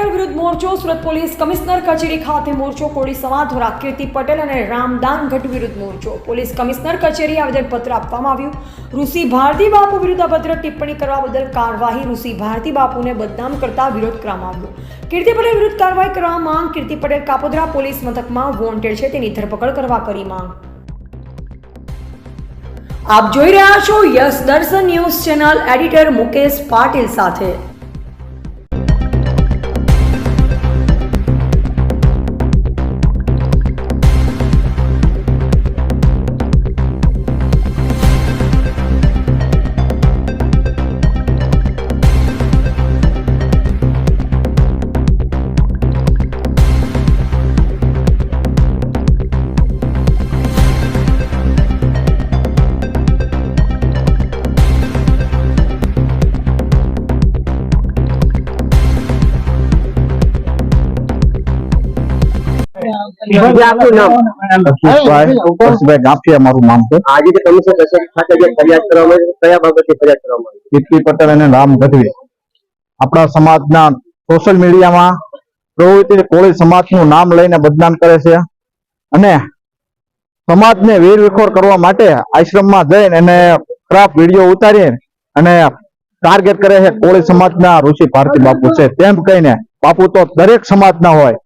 પટેલ વિરુદ્ધ મોરચો, Surat police commissioner કચેરી ખાતે મોરચો, કોળી સમાજ કીર્તિ પટેલ અને રામદાન ઘટ વિરુદ્ધ મોરચો. પોલીસ કમિશનર કચેરી આવેદનપત્ર આપવામાં આવ્યું. ઋષિ ભારતી બાપુ વિરુદ્ધ અભદ્ર ટિપ્પણી કરવા બદલ કાર્યવાહી ઋષિ ભારતી બાપુને બદનામ કરતા વિરોધ કરવામાં આવ્યો. કીર્તિ પટેલ વિરુદ્ધ કાર્યવાહી કરવા માંગ, કીર્તિ પટેલ કાપોદ્રા પોલીસ મથકમાં વોન્ટેડ છે, તેની ધરપકડ કરવા કરી માંગ. આપ જોઈ રહ્યા છો yes Darshan news channel, editor Mukesh Patil સાથે. આપનું નામ છે. આજે જે કમિશનર ખાતે જે ફરિયાદ કરવામાં આવી કયા બાબતે ફરિયાદ કરવામાં આવી કીર્તિ પટેલ અને રામ ગઢવી. આપણા સમાજના સોશિયલ મીડિયામાં પ્રવૃત્તિ કોળી સમાજનું નામ લઈને બદનામ કરે છે. અને સમાજને વીર વિખોર કરવા માટે આશ્રમમાં જઈને એને ક્રાફ વીડિયો ઉતારી અને ટાર્ગેટ કરે છે કોળી સમાજના ઋષિ ભારતી બાપુ છે. તેમ કહીને બાપુ તો દરેક સમાજના હોય.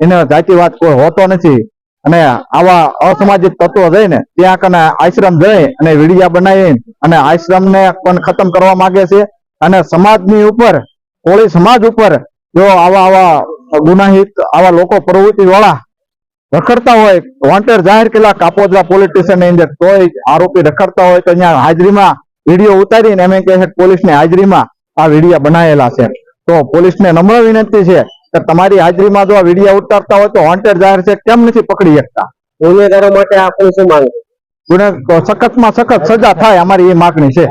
એને જાતિવાદ કોઈ હોતો નથી. અને આવા અસામાજિક તત્વો જઈને ત્યાં કને આશ્રમ જઈ અને વિડીયા બનાવી અને આશ્રમને પણ ખતમ કરવા માંગે છે. અને સમાજની ઉપર, કોળી સમાજ ઉપર જો આવા આવા ગુનાહિત, આવા લોકો પ્રવૃત્તિ વાળા રખડતા હોય, વોન્ટેડ જાહેર કેલા કાપોદરા પોલીસ સ્ટેશનની અંદર તોય આરોપી રખડતા હોય તો અહીંયા હાજરીમાં વીડિયો ઉતારીને એમ કહે છે પોલીસની હાજરીમાં આ વિડીયા બનાવેલા છે. તો પોલીસને નમ્ર વિનંતી છે કે તમારી હાજરીમાં જો આ વિડીયા ઉતારતા હોય તો વોન્ટેડ જાહેર છે કેમ નથી પકડી શકતા ગુનેગારો માટે આપણે શું માંગ? ગુને સખતમાં સખત સજા થાય અમારી એ માગણી છે